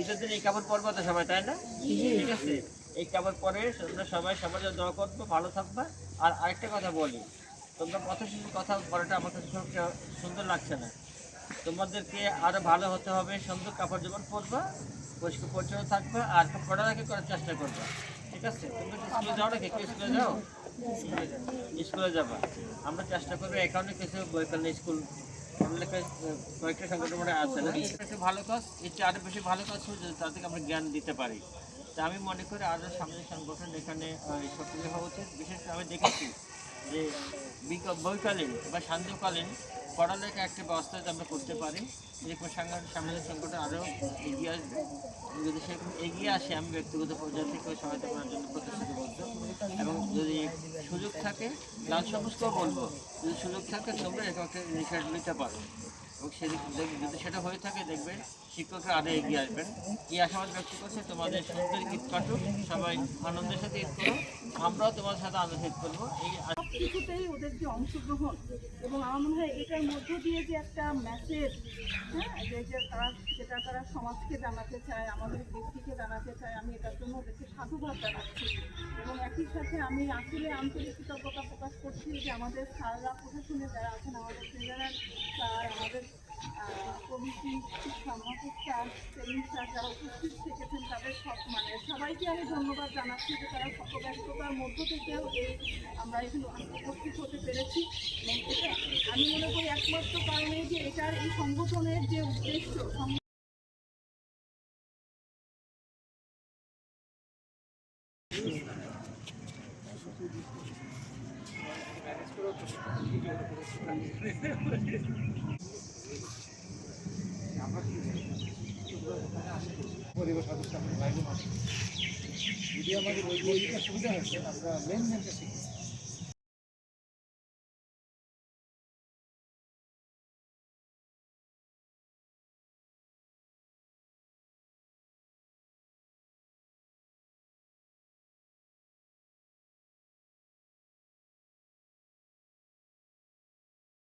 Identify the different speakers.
Speaker 1: ঈদের দিন এই কাপড় পরবো তো সবাই তাই না? ঠিক আছে? এই কাপড় পরে তোমরা সবাই সমাজে দোয়া করব ভালো থাকবা। আর আরেকটা কথা বলি তোমরা কথা শুনে কথা বলাটা আমার কাছে সুন্দর লাগছে না। তোমাদেরকে আরও ভালো হতে হবে সুন্দর কাপড় যেমন পরবা পরিষ্কার পরিচ্ছন্ন থাকবা আর পড়ালেখা করার চেষ্টা করবা। ঠিক আছে? তুমি কি স্কুলে যাও নাকি? কেউ স্কুলে যাও? স্কুলে যাবা। আমরা চেষ্টা করব কারণে কিছু বৈকালে স্কুল কয়েকটা সংগঠন আছে একটা ভালো কাজ এর চেয়ে আরও বেশি ভালো কাজ হচ্ছে তাদেরকে আমরা জ্ঞান দিতে পারি। তা আমি মনে করি আরও সামাজিক সংগঠন এখানে সক্রিয় হওয়া উচিত। বিশেষ করে আমি দেখেছি যে বৈকালীন বা সান্ধ্যকালীন পড়ালেখা একটা ব্যবস্থা যদি আমরা করতে পারি কোনো সাংগঠনিক সামাজিক সংগঠন আরও এগিয়ে আসবে, যদি সেরকম এগিয়ে আসে, আমি ব্যক্তিগত পর্যায় থেকে সহায়তা করার জন্য সুযোগ থাকে লাল সবুজকেও বলব। যদি সুযোগ থাকে তোমরা এটাকে একটা নিতে পারো। সেটা হয়ে থাকে, দেখবেন শিক্ষকরা আরও এগিয়ে আসবেন। এই আশাবাদ ব্যক্ত করছে তোমাদের সুন্দর ঈদ কাটুক, সবাই আনন্দের সাথে ঈদ করো আমরাও তোমার সাথে আনন্দ ঈদ করব। এই
Speaker 2: কিছুতেই ওদের যে অংশগ্রহণ, এবং আমার মনে হয় এটার মধ্য দিয়ে যে একটা মেসেজ হ্যাঁ যে যে তারা যেটা তারা সমাজকে জানাতে চায়, আমাদের ব্যক্তিকে জানাতে চায়, আমি এটার জন্য ওদেরকে সাধুবাদ জানাচ্ছি। এবং একই সাথে আমি আসলে আন্তরিক কৃতজ্ঞতা প্রকাশ করছি যে আমাদের স্যাররা প্রশাসনে যারা আছেন, আমাদের জেনারেল তাদের সব মানে সবাইকে আমি ধন্যবাদ জানাচ্ছি যে তারা শতব্যস্ততার মধ্য থেকেও এই আমরা এখানে উপস্থিত হতে পেরেছি। এবং আমি মনে করি একমাত্র কারণে যে এটার এই সংগঠনের যে উদ্দেশ্য, সং-
Speaker 3: পরিবার সদস্য আমরা ভাই বোন আছে যদি আমাদের ওই সুবিধা হয়েছে আমরা লেনদেনটা শিখেছি